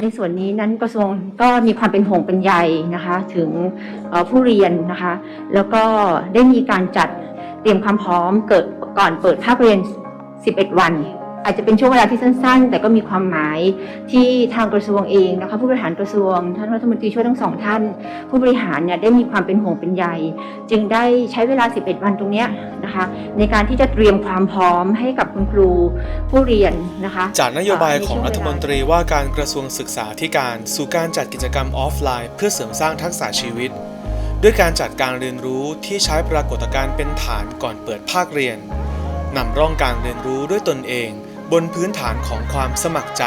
ในส่วนนี้นั้นกระทรวงก็มีความเป็นห่วงเป็นใยนะคะถึงผู้เรียนนะคะแล้วก็ได้มีการจัดเตรียมความพร้อมเกิดก่อนเปิดภาคเรียน 11 วัน อาจจะเป็นช่วงเวลาที่สั้น ๆ แต่ก็มีความหมายที่ทางกระทรวงเองนะคะผู้บริหารกระทรวง ท่านรัฐมนตรีช่วยทั้งสองท่าน ผู้บริหารเนี่ยได้มีความเป็นห่วงเป็นใยจึงได้ใช้เวลา 11 วันตรงเนี้ยนะคะในการที่จะเตรียมความพร้อมให้กับคุณครูผู้เรียนนะคะจากนโยบายของรัฐมนตรีว่าการกระทรวงศึกษาธิการสู่การจัดกิจกรรมออฟไลน์ เพื่อเสริมสร้างทักษะชีวิต ด้วยการจัดการเรียนรู้ที่ใช้ปรากฏการณ์เป็นฐานก่อนเปิดภาคเรียนนำร่องการเรียนรู้ด้วยตนเอง บนพื้นฐานของความสมัครใจ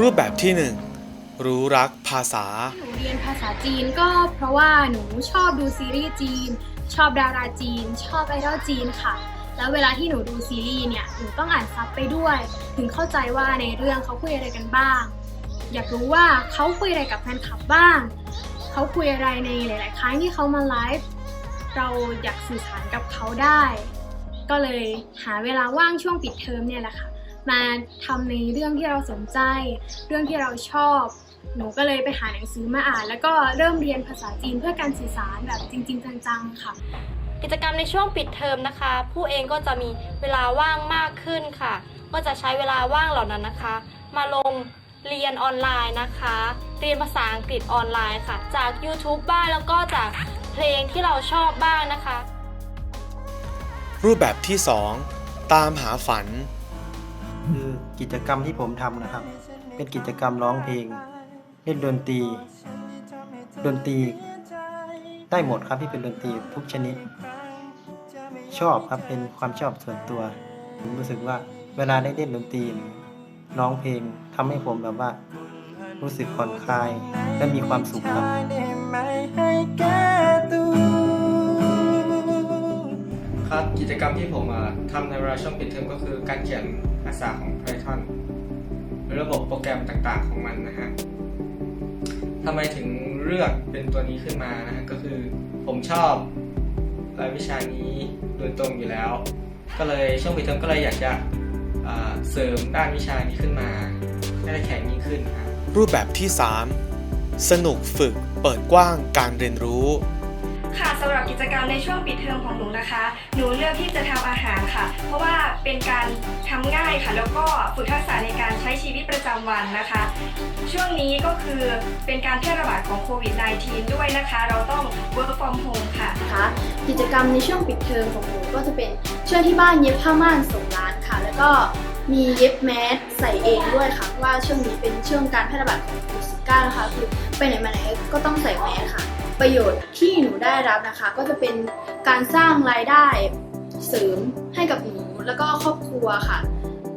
รูปแบบที่ 1 รู้รักภาษา หนูเรียนภาษาจีนก็เพราะว่าหนูชอบดูซีรีส์จีน ชอบดาราจีน ชอบไอดอลจีนค่ะ แล้วเวลาที่หนูดูซีรีส์เนี่ยหนูต้องอ่านซับไปด้วย ถึงเข้าใจว่าในเรื่องเขาคุยอะไรกันบ้าง อยากรู้ว่าเขาคุยอะไรกับแฟนคลับบ้าง เขาคุยอะไรในหลาย ๆ ครั้งที่เขามาไลฟ์เราอยากสื่อสารกับเขาได้ ก็เลยหาเวลาว่างช่วงปิดเทอมเนี่ยแหละค่ะ มาทำในเรื่องที่เราสนใจ เรื่องที่เราชอบ หนูก็เลยไปหาหนังสือมาอ่าน แล้วก็เริ่มเรียนภาษาจีนเพื่อการสื่อสารแบบจริง ๆ จังๆค่ะ กิจกรรมในช่วงปิดเทอมนะคะ ผู้เองก็จะมีเวลาว่างมากขึ้นค่ะ ก็จะใช้เวลาว่างเหล่านั้นนะคะ มาลงเรียนออนไลน์นะคะ เรียนภาษาอังกฤษออนไลน์ค่ะ จาก YouTube บ้างแล้วก็จากเพลงที่เราชอบบ้างนะคะ รูปแบบที่ 2 ตามหาฝัน คือกิจกรรมที่ผมทำนะครับ เป็นกิจกรรมร้องเพลง เล่นดนตรี ดนตรี ได้หมดครับที่เป็นดนตรีทุกชนิด ชอบครับเป็นความชอบส่วนตัว ผมรู้สึกว่าเวลาได้เล่นดนตรีร้องเพลงทำให้ผมแบบว่า รู้สึกผ่อนคลายและมีความสุขครับ ครับกิจกรรมที่ผมทำในเวลาช่วงปิดเทอมก็คือการเขียนภาษาของ Python ระบบโปรแกรมต่างๆของมันนะฮะทำไมถึงเลือกเป็นตัวนี้ขึ้นมานะฮะก็คือผมชอบรายวิชานี้โดยตรงอยู่แล้ว ก็เลยช่วงปิดเทอมก็เลยอยากจะเสริมด้านวิชานี้ขึ้นมาให้ได้แข็งยิ่งขึ้นครับรูปแบบที่ 3 สนุกฝึกเปิดกว้างการเรียนรู้ ค่ะสำหรับกิจกรรมในช่วงปิดเทอมของหนูนะคะ หนูเลือกที่จะทำอาหารค่ะ เพราะว่าเป็นการทำง่ายค่ะ แล้วก็ฝึกทักษะในการใช้ชีวิตประจำวันนะคะ ช่วงนี้ก็คือเป็นการแพร่ระบาดของโควิด -19 ด้วยนะคะ เราต้อง work from home ค่ะ นะคะกิจกรรมในช่วงปิดเทอมของหนูก็จะเป็นช่วยที่บ้านเย็บผ้าม่านส่งร้านค่ะ แล้วก็ มีเย็บแมสใส่เองด้วยค่ะเพราะว่าช่วงนี้เป็นช่วงการแพร่ระบาดของโควิด -19 นะคะคือไปไหนมาไหนก็ต้องใส่แมสค่ะ ประโยชน์ที่หนูได้รับนะคะ ก็จะเป็นการสร้างรายได้เสริมให้กับหนูแล้วก็ครอบครัวค่ะ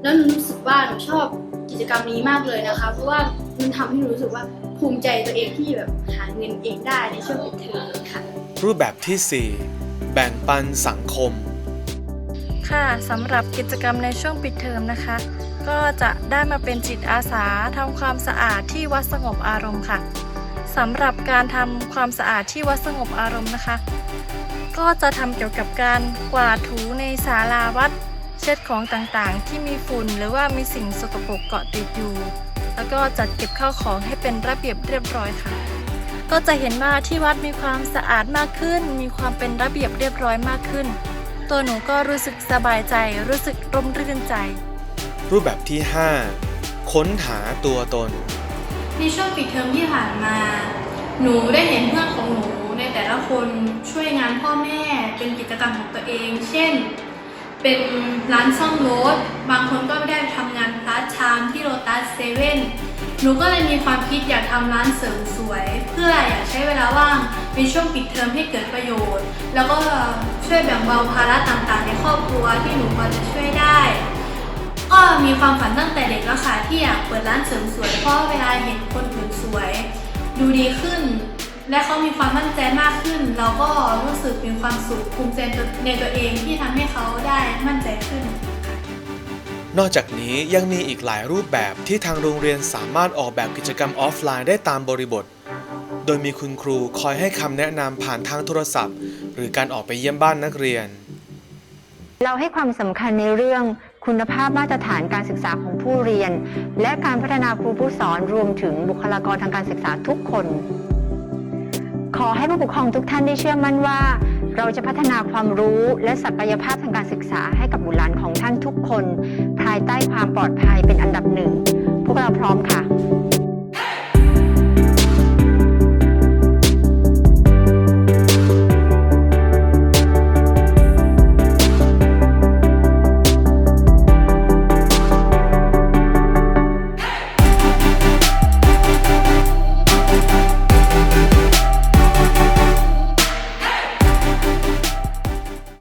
แล้วหนูรู้สึกว่าหนูชอบกิจกรรมนี้มากเลยนะคะ เพราะว่ามันทำให้หนูรู้สึกว่าภูมิใจตัวเองที่แบบหาเงินเองได้ในช่วงปิดเทอมนี้ค่ะ รูปแบบที่ 4 แบ่งปันสังคม ค่ะสำหรับกิจกรรมในช่วงปิดเทอมนะคะ ก็จะได้มาเป็นจิตอาสาทำความสะอาดที่วัดสงบอารมณ์ค่ะสำหรับการทำความสะอาดที่วัดสงบอารมณ์นะคะ ก็จะทำเกี่ยวกับการกวาดถูในศาลาวัด เช็ดของต่างๆ ที่มีฝุ่นหรือว่ามีสิ่งสกปรกเกาะติดอยู่ แล้วก็จัดเก็บข้าวของให้เป็นระเบียบเรียบร้อยค่ะ ก็จะเห็นว่าที่วัดมีความสะอาดมากขึ้น มีความเป็นระเบียบเรียบร้อยมากขึ้น ตัวหนูก็รู้สึกสบายใจ รู้สึกร่มรื่นใจ รูปแบบที่ 5 ค้นหาตัวตน ในช่วงปิดเทอมที่ผ่านมา หนูได้เห็นเพื่อนของหนูในแต่ละคนช่วยงานพ่อแม่เป็นกิจกรรมของตัวเอง เช่น เป็นร้านซ่อมรถ บางคนก็ไม่ได้ทำงานพาร์ทไทม์ที่โรตัสเซเว่น หนูก็เลยมีความคิดอยากทำร้านเสริมสวย เพื่ออยากใช้เวลาว่างในช่วงปิดเทอมให้เกิดประโยชน์ แล้วก็ช่วยแบ่งเบาภาระต่างๆ ในครอบครัวที่หนูพอจะช่วยได้ ก็มีความฝันตั้งแต่เด็กแล้วค่ะที่อยากเปิดร้านเสริมสวยเพราะเวลาเห็นคนอื่นสวย ดูดีขึ้น และเขามีความมั่นใจมากขึ้น เราก็รู้สึกมีความสุขภูมิใจในตัวเองที่ทำให้เขาได้มั่นใจขึ้น นอกจากนี้ยังมีอีกหลายรูปแบบที่ทางโรงเรียนสามารถออกแบบกิจกรรมออฟไลน์ได้ตามบริบท โดยมีคุณครูคอยให้คำแนะนำผ่านทางโทรศัพท์ หรือการออกไปเยี่ยมบ้านนักเรียน เราให้ความสำคัญในเรื่องคุณภาพมาตรฐานการศึกษาของผู้เรียน และการพัฒนาครูผู้สอนรวมถึงบุคลากรทางการศึกษาทุกคน ขอให้ผู้ปกครองทุกท่านได้เชื่อมั่นว่า เราจะพัฒนาความรู้และศักยภาพทางการศึกษาให้กับบุตรหลานของท่านทุกคน ภายใต้ความปลอดภัยเป็นอันดับหนึ่ง พวกเราพร้อมค่ะ